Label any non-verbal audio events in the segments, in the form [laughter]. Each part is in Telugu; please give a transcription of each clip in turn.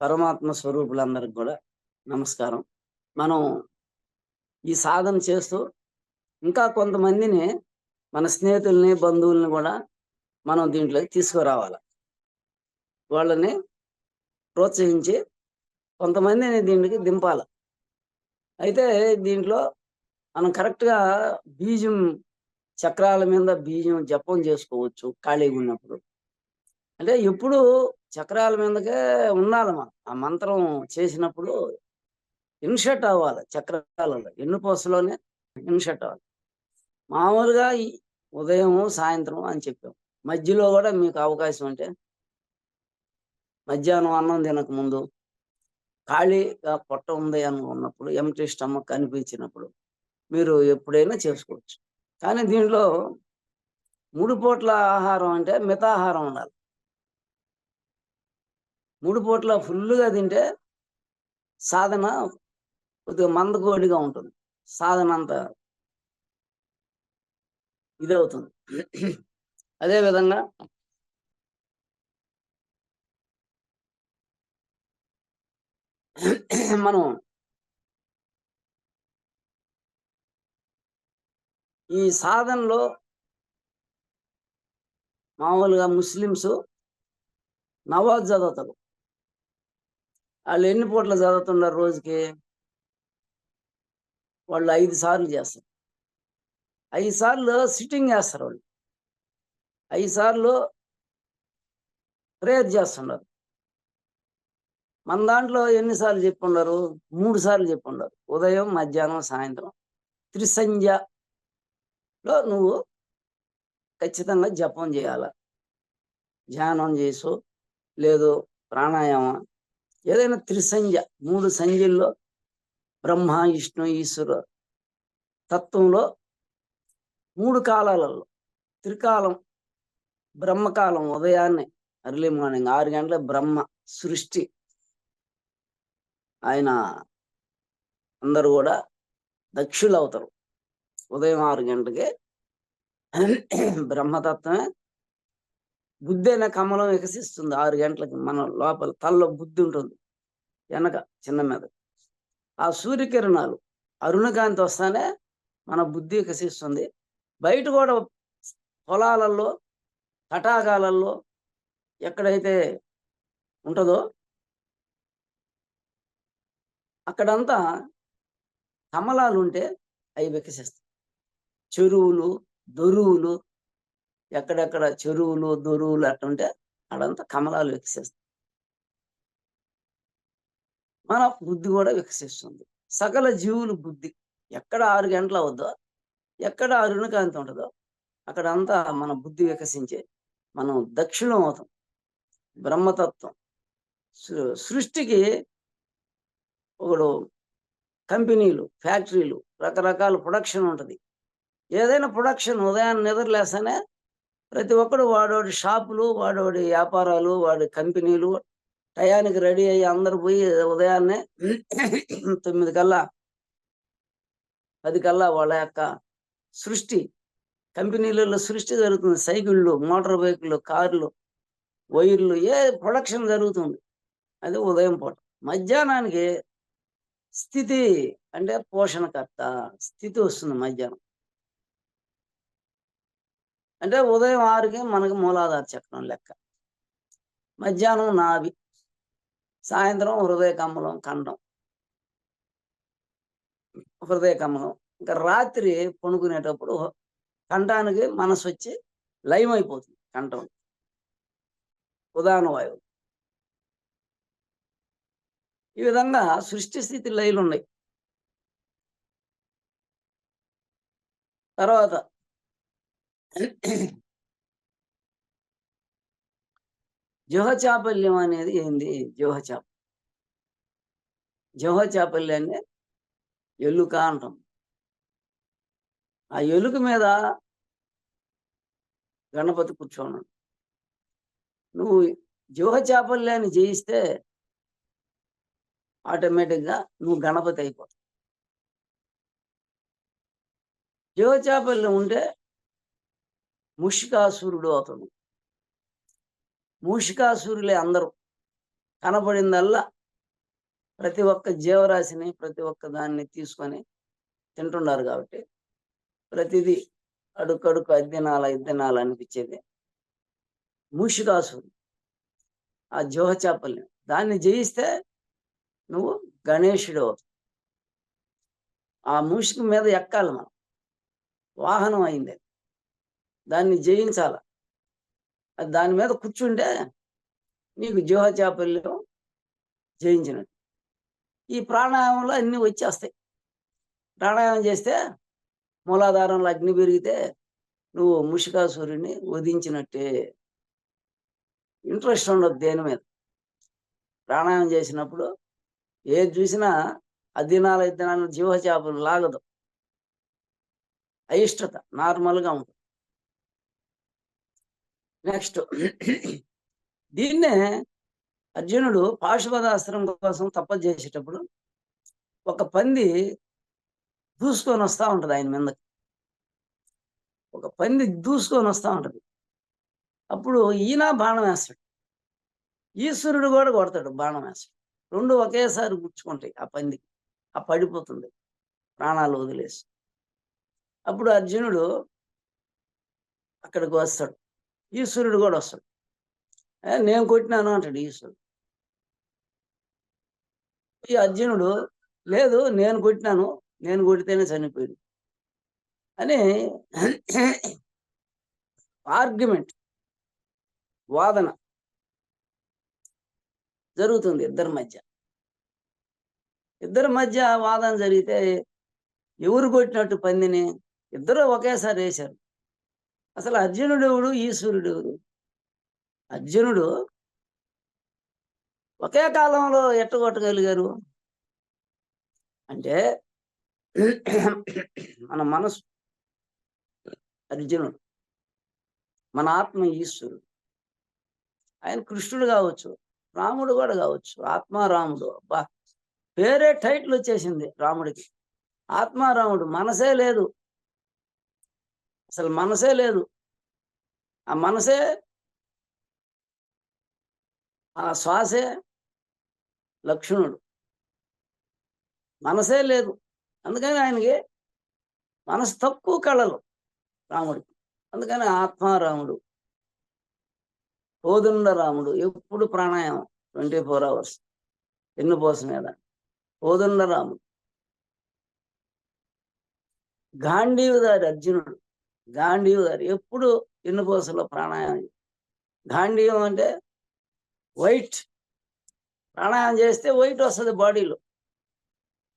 పరమాత్మ స్వరూపులందరికి కూడా నమస్కారం. మనం ఈ సాధన చేస్తూ ఇంకా కొంతమందిని మన స్నేహితుల్ని బంధువుల్ని కూడా మనం దీంట్లోకి తీసుకురావాలి. వాళ్ళని ప్రోత్సహించి కొంతమందిని దీనికి దింపాలి. అయితే దీంట్లో మనం కరెక్ట్గా బీజం చక్రాల మీద బీజం జపం చేసుకోవచ్చు ఖాళీగా ఉన్నప్పుడు. అంటే ఎప్పుడు చక్రాల మీదకే ఉండాలి మనం. ఆ మంత్రం చేసినప్పుడు ఇన్షర్ట్ అవ్వాలి చక్రాలలో. ఎన్నుపోసలోనే ఇన్షర్ట్ అవ్వాలి. మామూలుగా ఈ ఉదయం సాయంత్రం అని చెప్పాం. మధ్యలో కూడా మీకు అవకాశం ఉంటే మధ్యాహ్నం అన్నం తినక ముందు ఖాళీగా పొట్ట ఉంది అని ఉన్నప్పుడు ఎంటీ స్టమక్ అనిపించినప్పుడు మీరు ఎప్పుడైనా చేసుకోవచ్చు. కానీ దీంట్లో మూడు పూట్ల ఆహారం అంటే మితాహారం ఉండాలి. మూడు పూట్ల ఫుల్గా తింటే సాధన కొద్దిగా మందకోడిగా ఉంటుంది. సాధన అంత ఇదవుతుంది. అదేవిధంగా మనం ఈ సాధనలో మామూలుగా ముస్లిమ్స్ నవాజ్ చదువుతారు. వాళ్ళు ఎన్ని పూటలు చదువుతున్నారు రోజుకి? వాళ్ళు ఐదు సార్లు చేస్తారు. ఐదు సార్లు సిట్టింగ్ చేస్తారు వాళ్ళు. ఐదు సార్లు ప్రేయర్ చేస్తున్నారు. మన దాంట్లో ఎన్నిసార్లు చెప్పుండరు మూడు సార్లు చెప్పుండరు ఉదయం మధ్యాహ్నం సాయంత్రం. త్రిసంధ్యలో నువ్వు ఖచ్చితంగా జపం చేయాల? ధ్యానం చేసు లేదు ప్రాణాయామం ఏదైనా త్రిసంజ మూడు సంజల్లో బ్రహ్మ విష్ణు ఈశ్వర తత్వంలో మూడు కాలాలలో త్రికాలం బ్రహ్మకాలం ఉదయాన్నే అర్లీ మార్నింగ్ ఆరు గంటల బ్రహ్మ సృష్టి. ఆయన అందరూ కూడా దక్షులు అవుతారు ఉదయం ఆరు గంటలకి బ్రహ్మతత్వమే బుద్ధి అనే కమలం వికసిస్తుంది ఆరు గంటలకి మన లోపల తలలో బుద్ధి ఉంటుంది. వెనక చిన్న మీద. ఆ సూర్యకిరణాలు అరుణకాంతి వస్తానే మన బుద్ధి వికసిస్తుంది బయట కూడా పొలాలలో తటాకాలలో ఎక్కడైతే ఉంటుందో అక్కడంతా కమలాలు ఉంటే అవి వికసిస్తాయి చెరువులు దొరువులు ఎక్కడెక్కడ చెరువులు దొరువులు అట్టుంటే అక్కడంతా కమలాలు వికసిస్తాయి. మన బుద్ధి కూడా వికసిస్తుంది. సకల జీవులు బుద్ధి. ఎక్కడ ఆరు గంటలు అవుద్దో ఎక్కడ అరుణకాంతి ఉంటుందో అక్కడంతా మన బుద్ధి వికసించే మనం దక్షిణం అవుతాం. బ్రహ్మతత్వం. సృష్టికి ఒకడు కంపెనీలు ఫ్యాక్టరీలు రకరకాల ప్రొడక్షన్ ఉంటుంది. ఏదైనా ప్రొడక్షన్ ఉదయాన్నే నిద్రలేస్తేనే ప్రతి ఒక్కడు వాడోడి షాపులు వాడోడి వ్యాపారాలు వాడి కంపెనీలు టయానికి రెడీ అయ్యి అందరు పోయి ఉదయాన్నే [clears throat] తొమ్మిది కల్లా పది కల్లా వాళ్ళ యొక్క సృష్టి కంపెనీలలో సృష్టి జరుగుతుంది. సైకిళ్ళు మోటార్ బైకులు కార్లు వైర్లు ఏ ప్రొడక్షన్ జరుగుతుంది? అది ఉదయం పూట. మధ్యాహ్నానికి స్థితి అంటే పోషణకర్త స్థితి వస్తుంది మధ్యాహ్నం. అంటే ఉదయం ఆరుకి మనకి మూలాధార చక్రం లెక్క. మధ్యాహ్నం నాభి. సాయంత్రం హృదయ కమలం ఖండం హృదయ కమలం ఇంకా రాత్రి పనుకునేటప్పుడు కంఠానికి మనసు వచ్చి లయం అయిపోతుంది కంఠం. ఉదాహరణ వాయువు. ఈ విధంగా సృష్టి స్థితి లయలు ఉన్నాయి. తర్వాత [clears throat] జోహచాపల్యం అనేది ఏంది? జోహచాప జోహచాపల్యాన్ని ఎలుక అంటాం ఆ ఎలుక మీద గణపతి కూర్చోన్నాడు నువ్వు జోహచాపల్యాన్ని జయిస్తే ఆటోమేటిక్గా నువ్వు గణపతి అయిపోతావు. జోహచాపల్యం ఉంటే ముషికాసురుడు అతడు మూషికాసురులే అందరూ. కనపడిందల్లా ప్రతి ఒక్క జీవరాశిని ప్రతి ఒక్క దాన్ని తీసుకొని తింటున్నారు కాబట్టి ప్రతిదీ అడుకడుకు అద్దెనాల ఇద్దెనాల అనిపించేది. మూషికాసురుడు. ఆ జోహ చేపల్ని దాన్ని జయిస్తే నువ్వు గణేశుడు అవుతావు. ఆ మూషిక మీద ఎక్కాలి మనం. వాహనం అయింది అది. దాన్ని జయించాల. దాని మీద కూర్చుంటే నీకు జీవచాపల్యం జయించినట్టు. ఈ ప్రాణాయామంలో అన్నీ వచ్చేస్తాయి. ప్రాణాయామం చేస్తే మూలాధారంలో అగ్ని పెరిగితే నువ్వు ముషికాసురుని వధించినట్టే. ఇంట్రెస్ట్ ఉండదు దేని మీద. ప్రాణాయామం చేసినప్పుడు ఏది చూసినా అదినాలు ఇద్దనాలు జీవ చేపలు లాగదు. అయిష్టత నార్మల్గా ఉంటుంది. నెక్స్ట్. దీన్నే అర్జునుడు పాశుపదాస్త్రం కోసం తపస్సు చేసేటప్పుడు ఒక పంది దూసుకొని వస్తూ ఉంటుంది ఆయన మీదకి. ఒక పంది దూసుకొని వస్తూ ఉంటుంది. అప్పుడు ఈయన బాణం వేస్తాడు. ఈశ్వరుడు కూడా కొడతాడు బాణం వేస్తాడు. రెండు ఒకేసారి గుచ్చుకుంటాయి ఆ పందికి ఆ పడిపోతుంది. ప్రాణాలు వదిలేసి. అప్పుడు అర్జునుడు అక్కడికి వస్తాడు. ఈశ్వరుడు కూడా వస్తాడు. నేను కొట్టినాను అంటాడు ఈశ్వరుడు. ఈ అర్జునుడు లేదు నేను కొట్టినాను నేను కొడితేనే చనిపోయాడు. అని ఆర్గ్యుమెంట్ వాదన జరుగుతుంది ఇద్దరి మధ్య. ఇద్దరి మధ్య వాదన జరిగితే ఎవరు కొట్టినట్టు పందిని? ఇద్దరు ఒకేసారి వేశారు. అసలు అర్జునుడు ఎవడు ఈశ్వరుడు ఎవరు? అర్జునుడు ఒకే కాలంలో ఎట్టగొట్టగలిగారు? అంటే మన మనసు అర్జునుడు మన ఆత్మ ఈశ్వరుడు. ఆయన కృష్ణుడు కావచ్చు రాముడు కూడా కావచ్చు ఆత్మారాముడు. అబ్బా! పేరే టైటిల్ వచ్చేసింది రాముడికి. ఆత్మారాముడు మనసే లేదు. అసలు మనసే లేదు. ఆ మనసే ఆ శ్వాసే లక్ష్మణుడు మనసే లేదు. అందుకని ఆయనకి మనసు తక్కువ కళలు రాముడికి అందుకని ఆత్మారాముడు పోదుండ రాముడు ఎప్పుడు ప్రాణాయామం ట్వంటీ ఫోర్ అవర్స్ ఎన్నుపోస మీద. పోదుండ రాముడు. గాంధీవుదారి అర్జునుడు గాంధీవుదారి ఎప్పుడు ఎన్నుపోసలో ప్రాణాయామం గాంధీయం అంటే వైట్. ప్రాణాయామం చేస్తే వైట్ వస్తుంది బాడీలో.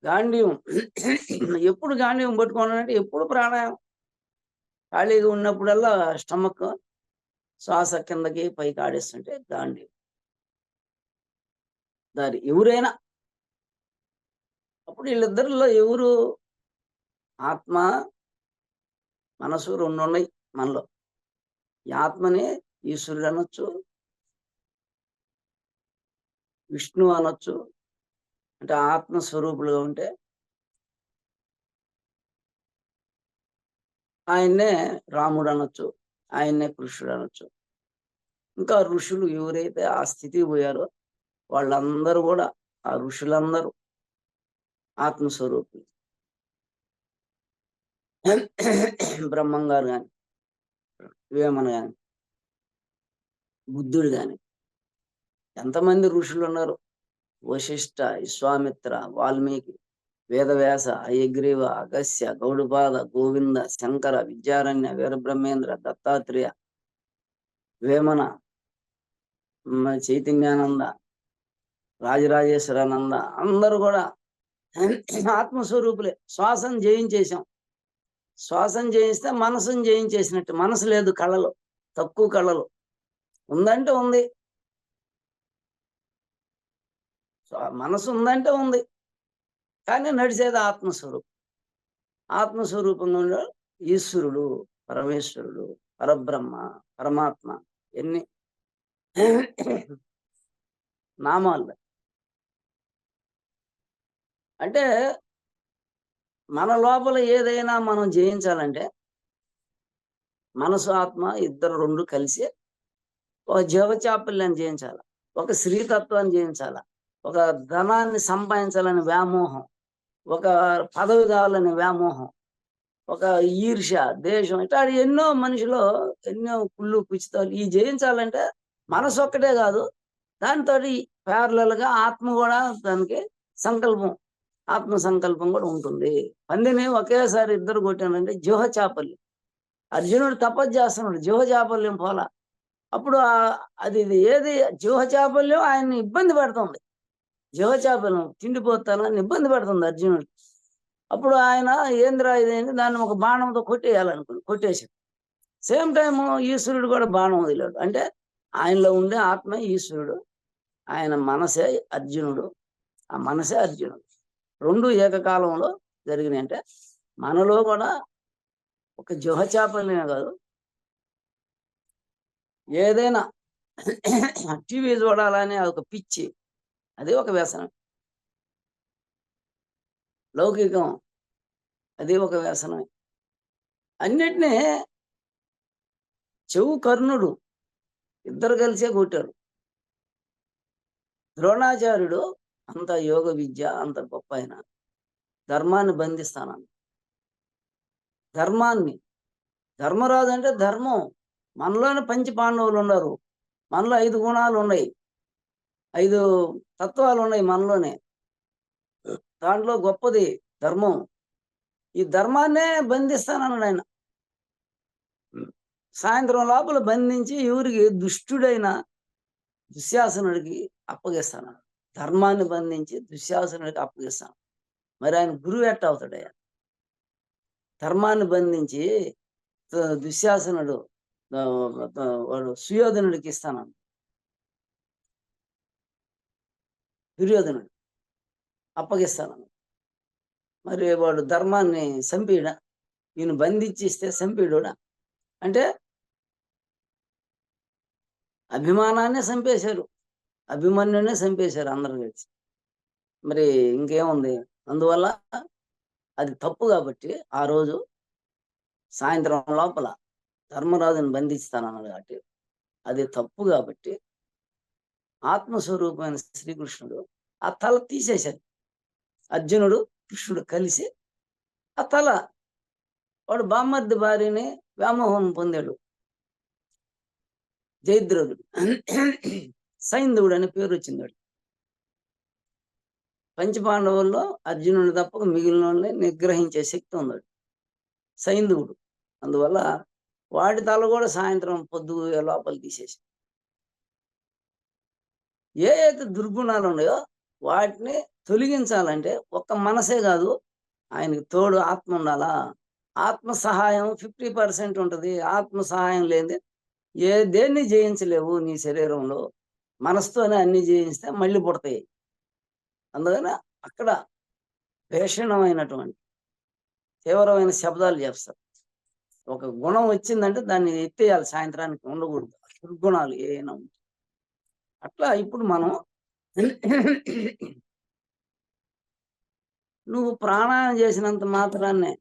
గాంధీయం [clears throat] ఎప్పుడు గాంధీయం పట్టుకున్నానంటే ఎప్పుడు ప్రాణాయామం. ఖాళీగా ఉన్నప్పుడల్లా స్టమక్ శ్వాస కిందకి పైకి ఆడేస్తుంటే గాంధీ దారి ఎవరైనా అప్పుడు వీళ్ళిద్దరిలో ఎవరు? ఆత్మ మనసు రెండు ఉన్నాయి మనలో. ఈ ఆత్మనే ఈశ్వరుడు అనొచ్చు విష్ణు అనొచ్చు అంటే ఆత్మ స్వరూపులుగా ఉంటే ఆయన్నే రాముడు అనొచ్చు ఆయన్నే కృష్ణుడు అనొచ్చు. ఇంకా ఋషులు ఎవరైతే ఆ స్థితికి పోయారో వాళ్ళందరూ కూడా ఆ ఋషులందరూ ఆత్మస్వరూపులు. [coughs] బ్రహ్మం గారు కానీ వేమన కానీ బుద్ధుడు కానీ ఎంతమంది ఋషులు ఉన్నారు? వశిష్ఠ విశ్వామిత్ర వాల్మీకి వేదవ్యాస అయగ్రీవ అగస్య గౌడుపాద గోవింద శంకర విద్యారణ్య వీరబ్రహ్మేంద్ర దత్తాత్రేయ వేమన చైతన్యానంద రాజరాజేశ్వరానంద అందరూ కూడా ఆత్మస్వరూపులే. శ్వాసం జయించేశాం. శ్వాసం చేయిస్తే మనసును జయించేసినట్టు మనసు లేదు కళలు తక్కువ కళలు. ఉందంటే ఉంది. మనసు ఉందంటే ఉంది. కానీ నడిచేది ఆత్మస్వరూపం. ఆత్మస్వరూపంగా ఉండే ఈశ్వరుడు పరమేశ్వరుడు పరబ్రహ్మ పరమాత్మ ఎన్ని నామాలు. అంటే మన లోపల ఏదైనా మనం జయించాలంటే మనసు ఆత్మ ఇద్దరు రెండు కలిసి ఒక జీవచాపల్యాన్ని జయించాల. ఒక స్త్రీతత్వాన్ని జయించాల. ఒక ధనాన్ని సంపాదించాలని వ్యామోహం. ఒక పదవి కావాలని వ్యామోహం. ఒక ఈర్ష్య దేశం ఇట్లా ఎన్నో మనిషిలో ఎన్నో కుళ్ళు కుచితాలు ఈ జయించాలంటే మనసు ఒక్కటే కాదు. దాంతో గా ఆత్మ కూడా దానికి సంకల్పం. ఆత్మ సంకల్పం కూడా ఉంటుంది. పందిని ఒకేసారి ఇద్దరు కొట్టానంటే జిహ చాపల్యం. అర్జునుడు తపస్సు చేస్తున్నాడు జిహ చాపల్యం పోలా. అప్పుడు అది ఇది ఏది? జూహ చాపల్యం ఆయన్ని ఇబ్బంది పెడుతుంది. జిహ చాపల్యం తిండిపోతానని ఇబ్బంది పెడుతుంది అర్జునుడు. అప్పుడు ఆయన ఏంద్రా ఇదేంటి దాన్ని ఒక బాణంతో కొట్టేయాలనుకుని కొట్టేశాడు. సేమ్ టైం ఈశ్వరుడు కూడా బాణం వదిలాడు. అంటే ఆయనలో ఉండే ఆత్మ ఈశ్వరుడు ఆయన మనసే అర్జునుడు. ఆ మనసే అర్జునుడు. రెండు ఏకకాలంలో జరిగినాయి అంటే మనలో కూడా ఒక జుహచాపల్యమే కాదు. ఏదైనా టీవీ చూడాలని ఒక పిచ్చి అది ఒక వ్యసనం. లౌకికం అది ఒక వ్యసనం అన్నిటినీ చెవు కర్ణుడు ఇద్దరు కలిసే కొట్టారు. ద్రోణాచార్యుడు అంత యోగ విద్య అంత గొప్ప అయిన ధర్మాన్ని బంధిస్తానని ధర్మాన్ని ధర్మరాజు అంటే ధర్మం. మనలోనే పంచి పాండవులు ఉన్నారు. మనలో ఐదు గుణాలు ఉన్నాయి. ఐదు తత్వాలు ఉన్నాయి మనలోనే. దాంట్లో గొప్పది ధర్మం. ఈ ధర్మాన్నే బంధిస్తానన్నాడు ఆయన. సాయంత్రం లోపల బంధించి ఎవరికి దుష్టుడైన దుశ్శాసనుడికి అప్పగిస్తాను ధర్మాన్ని బంధించి దుశ్శాసనుడికి అప్పగిస్తాను మరి ఆయన గురువు ఎట్ట అవుతాడయ్యా? ధర్మాన్ని బంధించి దుశ్శాసనుడు వాడు సుయోధనుడికి ఇస్తానని దుర్యోధనుడు అప్పగిస్తానని మరి వాడు ధర్మాన్ని చంపీడ? ఈయన బంధించిస్తే చంపీడుడా? అంటే అభిమానాన్ని చంపేశారు. అభిమన్యునే చంపేశారు అందరం కలిసి. మరి ఇంకేముంది? అందువల్ల అది తప్పు కాబట్టి ఆ రోజు సాయంత్రం లోపల ధర్మరాజుని బంధిస్తానన్నాడు కాబట్టి అది తప్పు కాబట్టి ఆత్మస్వరూపమైన శ్రీకృష్ణుడు ఆ తల తీసేశాడు. అర్జునుడు కృష్ణుడు కలిసి ఆ తల వాడు బామ్మర్ది భార్యని వ్యామోహం పొందాడు. జయద్రథుడు సైంధవుడు అనే పేరు వచ్చింది వాడు పంచపాండవుల్లో అర్జునుడు తప్ప మిగిలిన నిగ్రహించే శక్తి ఉన్నాడు సైంధవుడు. అందువల్ల వాడి తల కూడా సాయంత్రం పొద్దు లోపల తీసేసి. ఏ అయితే దుర్గుణాలు ఉన్నాయో వాటిని తొలగించాలంటే ఒక్క మనసే కాదు ఆయనకి తోడు ఆత్మ ఉండాలా? ఆత్మ సహాయం ఫిఫ్టీ పర్సెంట్ ఉంటుంది. ఆత్మ సహాయం లేని ఏ దేన్ని జయించలేవు నీ శరీరంలో? మనసుతోనే అన్ని జీవిస్తే మళ్ళీ పుడతాయి. అందుకని అక్కడ భీషణమైనటువంటి తీవ్రమైన శబ్దాలు చేస్తారు. ఒక గుణం వచ్చిందంటే దాన్ని ఎత్తేయాలి సాయంత్రానికి ఉండకూడదు. దుర్గుణాలు ఏమైనా ఉంటాయి అట్లా ఇప్పుడు మనం నువ్వు ప్రాణాయం చేసినంత మాత్రాన్నే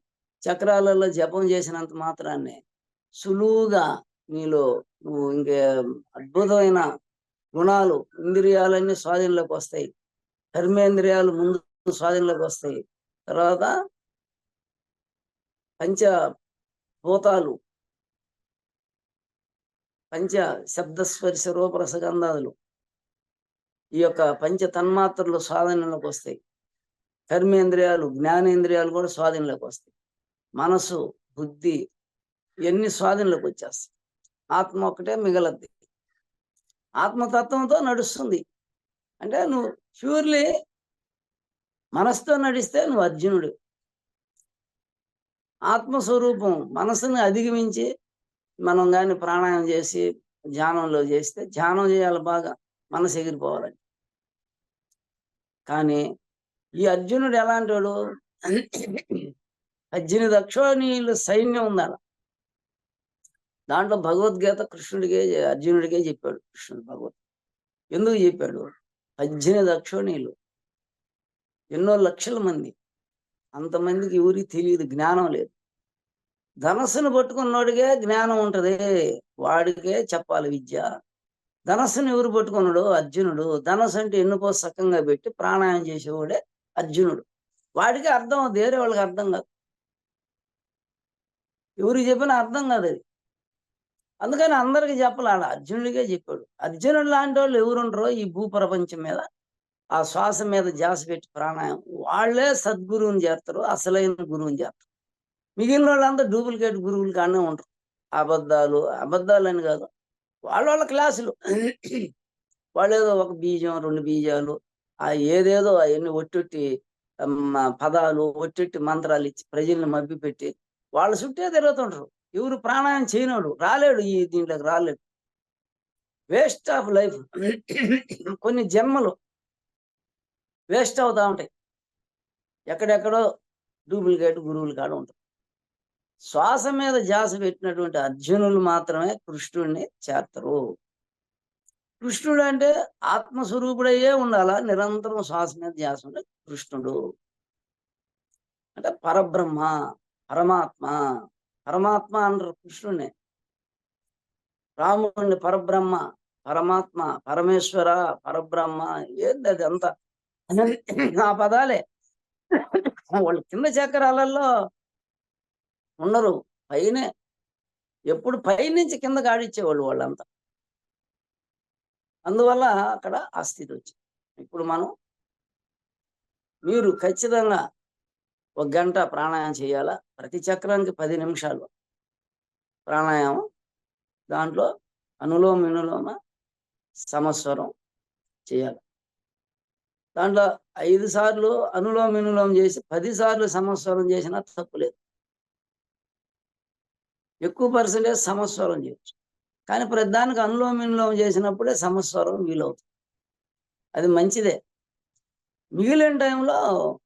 చక్రాలలో జపం చేసినంత మాత్రాన్నే సులువుగా నీలో నువ్వు ఇంకే అద్భుతమైన గుణాలు ఇంద్రియాలన్నీ స్వాధీనంలోకి వస్తాయి. కర్మేంద్రియాలు ముందు స్వాధీనంలోకి వస్తాయి. తర్వాత పంచ భూతాలు పంచ శబ్దస్పర్శ రూపరసగంధాదులు ఈ యొక్క పంచ తన్మాత్రలు స్వాధీనంలోకి వస్తాయి. కర్మేంద్రియాలు జ్ఞానేంద్రియాలు కూడా స్వాధీనంలోకి వస్తాయి. మనసు బుద్ధి ఇవన్నీ స్వాధీనంలోకి వచ్చేస్తాయి. ఆత్మ ఒకటే మిగలద్ది. ఆత్మతత్వంతో నడుస్తుంది. అంటే నువ్వు ప్యూర్లీ మనసుతో నడిస్తే నువ్వు అర్జునుడు. ఆత్మస్వరూపం మనసుని అధిగమించి మనం కానీ ప్రాణాయామం చేసి ధ్యానంలో చేస్తే ధ్యానం చేయాలి బాగా మనసు ఎగిరిపోవాలని. కానీ ఈ అర్జునుడు ఎలాంటి వాడు? పద్దెనిమిది అక్షోణీయులు సైన్యం ఉందాల దాంట్లో భగవద్గీత కృష్ణుడికే అర్జునుడికే చెప్పాడు కృష్ణుడు భగవత్. ఎందుకు చెప్పాడు? పద్దెనిమిది అక్షోణీలు ఎన్నో లక్షల మంది. అంతమందికి ఎవరికి తెలియదు జ్ఞానం లేదు. ధనస్సును పట్టుకున్నోడికే జ్ఞానం ఉంటది. వాడికే చెప్పాలి విద్య. ధనస్సును ఎవరు పట్టుకున్నాడు? అర్జునుడు. ధనస్సు అంటే ఎన్నుకో సక్కంగా పెట్టి ప్రాణాయం చేసేవాడే అర్జునుడు. వాడికి అర్థం వేరే వాళ్ళకి అర్థం కాదు. ఎవరికి చెప్పినా అర్థం కాదు అది. అందుకని అందరికి చెప్పలాడ అర్జునుడికే చెప్పాడు. అర్జునుడు లాంటి వాళ్ళు ఎవరుంటారో ఈ భూ ప్రపంచం మీద ఆ శ్వాస మీద జాస పెట్టి ప్రాణాయామం వాళ్ళే సద్గురువుని చేస్తారు అసలైన గురువుని చేస్తారు. మిగిలిన వాళ్ళంతా డూప్లికేట్ గురువులు కానీ ఉంటారు అబద్ధాలు అబద్ధాలు అని కాదు. వాళ్ళ వాళ్ళ క్లాసులు. వాళ్ళు ఏదో ఒక బీజం రెండు బీజాలు ఆ ఏదేదో అవన్నీ ఒట్టొట్టి పదాలు ఒట్టొట్టి మంత్రాలు ఇచ్చి ప్రజల్ని మభ్యపెట్టి వాళ్ళ చుట్టే తిరుగుతుంటారు. ఎవరు ప్రాణాయం చేయనోడు రాలేడు ఈ దీంట్లోకి రాలేడు. వేస్ట్ ఆఫ్ లైఫ్ కొన్ని జన్మలు వేస్ట్ అవుతా ఉంటాయి. ఎక్కడెక్కడో డూప్లికేట్ గురువులు కాడ ఉంటాయి. శ్వాస మీద జాస పెట్టినటువంటి అర్జునులు మాత్రమే కృష్ణుడిని చేస్తారు కృష్ణుడు అంటే ఆత్మస్వరూపుడయ్యే ఉండాలా? నిరంతరం శ్వాస మీద ధ్యాస ఉంటే కృష్ణుడు. అంటే పరబ్రహ్మ పరమాత్మ. పరమాత్మ అంటారు కృష్ణుడిని రాముడిని పరబ్రహ్మ పరమాత్మ పరమేశ్వర పరబ్రహ్మ ఏంది అది అంతా? ఆ పదాలే. వాళ్ళు కింద చక్రాలలో ఉండరు పైనే. ఎప్పుడు పైనుంచి కింద గాడిచ్చేవాళ్ళు వాళ్ళంతా. అందువల్ల అక్కడ ఆ స్థితి వచ్చింది. ఇప్పుడు మనం మీరు ఖచ్చితంగా ఒక గంట ప్రాణాయామం చేయాలా? ప్రతి చక్రానికి పది నిమిషాలు ప్రాణాయామం. దాంట్లో అనులోమ వినులోమ సమస్వరం చేయాలి. దాంట్లో ఐదు సార్లు అనులోమ వినులోమ చేసి పది సార్లు సమస్వరం చేసినా తప్పులేదు ఎక్కువ పర్సెంటేజ్ సమస్వరం చేయొచ్చు. కానీ ప్రతిదానికి అనులోమ వినులోమ చేసినప్పుడే సమస్వరం వీలవుతుంది. అది మంచిదే. మిగిలిన టైంలో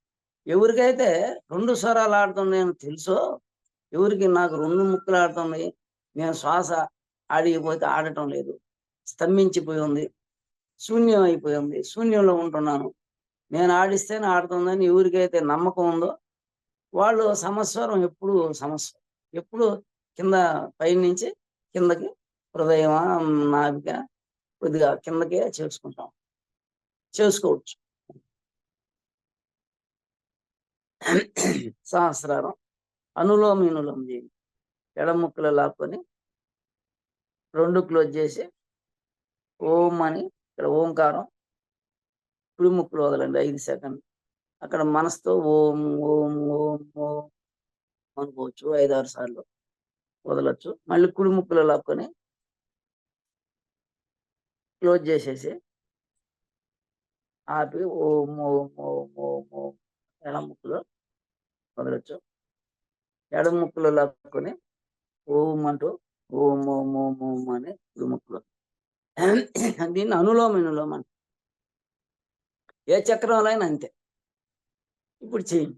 ఎవరికైతే రెండు స్వరాలు ఆడుతున్నాయని తెలుసో ఎవరికి నాకు రెండు ముక్కలు ఆడుతున్నాయి నేను శ్వాస ఆడిపోతే ఆడటం లేదు. స్తంభించిపోయి ఉంది శూన్యం అయిపోయి ఉంది శూన్యంలో ఉంటున్నాను. నేను ఆడిస్తేనే ఆడుతుందని ఎవరికైతే నమ్మకం ఉందో వాళ్ళు సమస్వరం ఎప్పుడు సమస్వరం ఎప్పుడు కింద పైనుంచి కిందకి హృదయం నాభిక కొద్దిగా కిందకే చేసుకుంటాం. చేసుకోవచ్చు. సహస్రారం అనులోమ వినులోమ చేయండి ఎడముక్కలు లాక్కొని రెండు క్లోజ్ చేసి ఓం అని ఇక్కడ ఓంకారం కుడి ముక్కులు వదలండి ఐదు సెకండ్ అక్కడ మనసుతో ఓం ఓం ఓం ఓం అనుకోవచ్చు ఐదారు సార్లు వదలొచ్చు. మళ్ళీ కుడి ముక్కులు లాక్కొని క్లోజ్ చేసేసి ఆపి ఓం ఓం ఓం ఓం ఓం ఎడమ ముక్కులో వదలొచ్చు ఎడమ ముక్కులు లాక్కొని ఓం అంటూ ఓం ఓం ఓం ఓం అని ముక్కులు. దీన్ని అనులోమ అనులోమ ఏ చక్రంలో అయినా అంతే. ఇప్పుడు చేయండి.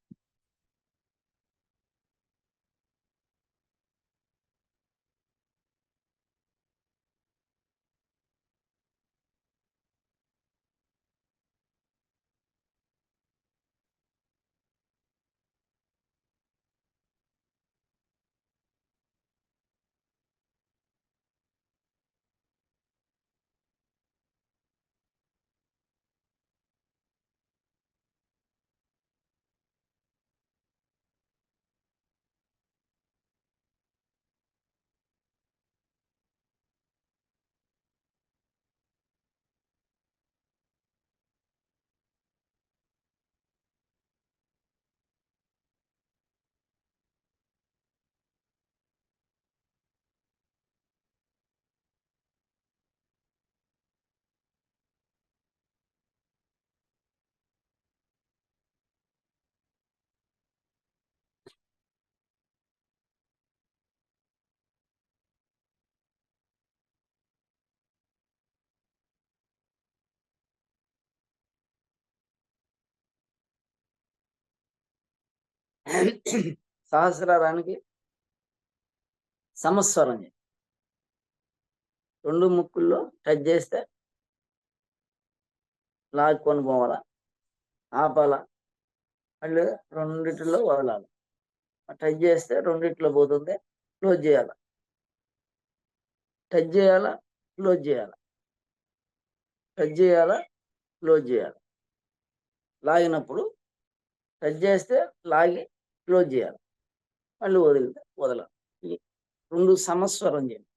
సహస్రారానికి సంవత్సరం రెండు ముక్కుల్లో టచ్ చేస్తే లాక్కొని పోవాలా? ఆపాలా? మళ్ళీ రెండిట్లో వదలాలి? టచ్ చేస్తే రెండిట్లో పోతుంది క్లోజ్ చేయాలి? టచ్ చేయాలా? క్లోజ్ చేయాల? టచ్ చేయాలా? క్లోజ్ చేయాలి? లాగినప్పుడు టచ్ చేస్తే లాగి క్లోజ్ చేయాలి. మళ్ళీ వదిలి వదలాలి ఈ రెండు సమస్వరం చేయాలి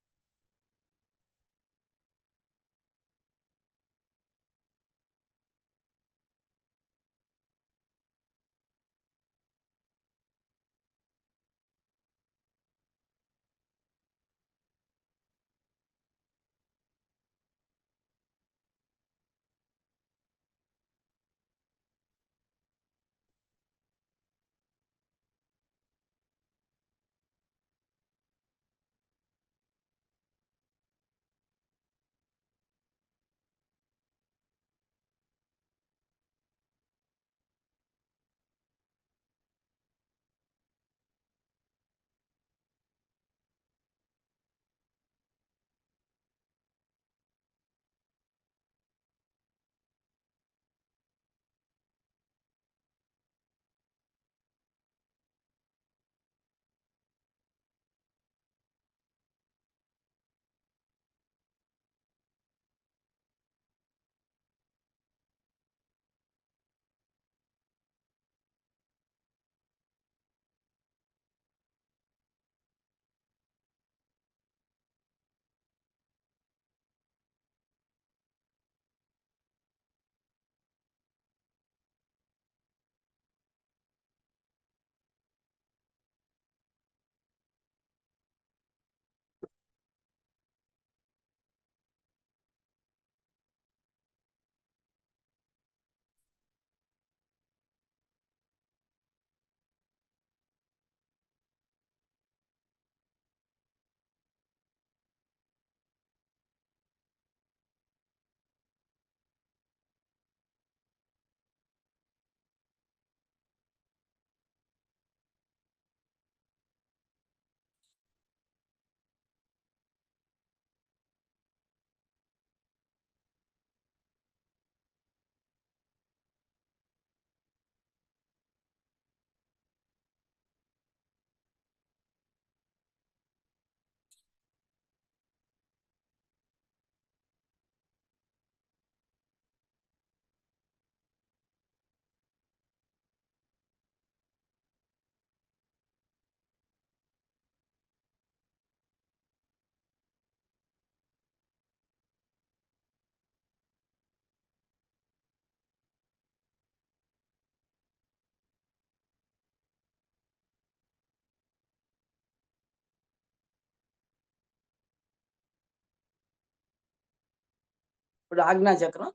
ఇప్పుడు ఆజ్ఞాచక్రం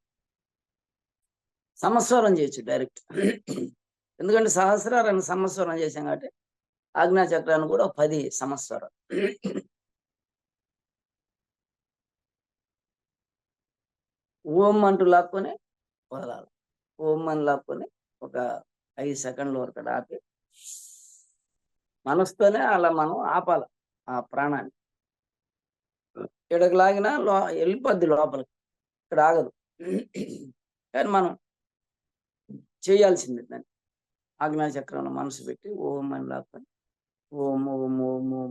సమస్వరం చేయొచ్చు డైరెక్ట్. ఎందుకంటే సహస్రారాన్ని సమస్వరం చేశాం కాబట్టి ఆజ్ఞా చక్రాన్ని కూడా పది సమస్వరం ఓం అంటూ లాక్కొని వదలాలి. ఓం అని లాక్కొని ఒక ఐదు సెకండ్ల వరకు అక్కడ ఆపి మనసుతోనే అలా మనం ఆపాలి ఆ ప్రాణాన్ని. ఇక్కడికి లాగినా లో వెళ్ళిపోద్ది లోపలికి. ఇక్కడ ఆగదు కానీ మనం చేయాల్సింది దాన్ని. ఆజ్ఞాచక్రంలో మనసు పెట్టి ఓం అని లేకపోతే ఓం ఓం ఓం ఓం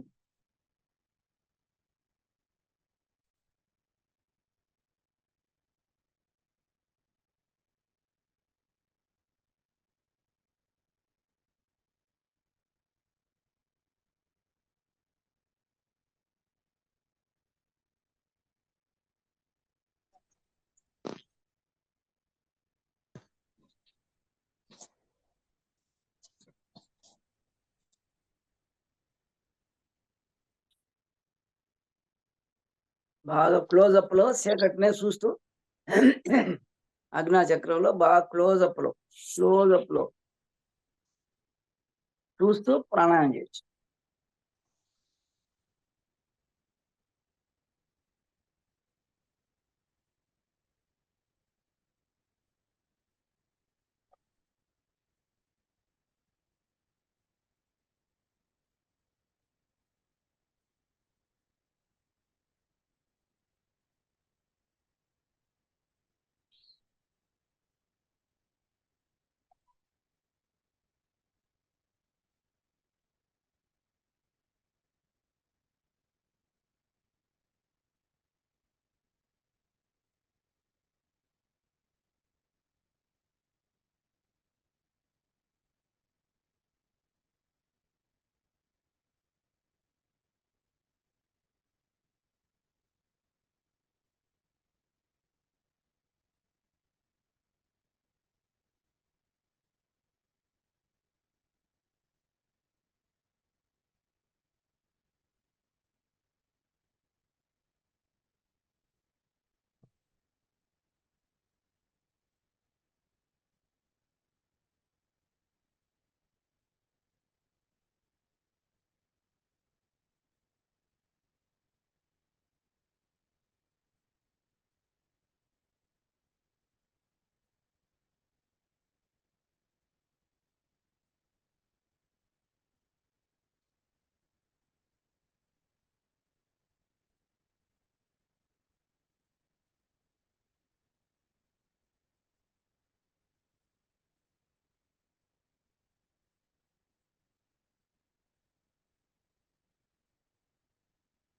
బాగా క్లోజప్లో చీకటినే చూస్తూ అగ్నా చక్రంలో బాగా క్లోజప్లో క్లోజప్లో చూస్తూ ప్రాణాయామం చేయొచ్చు.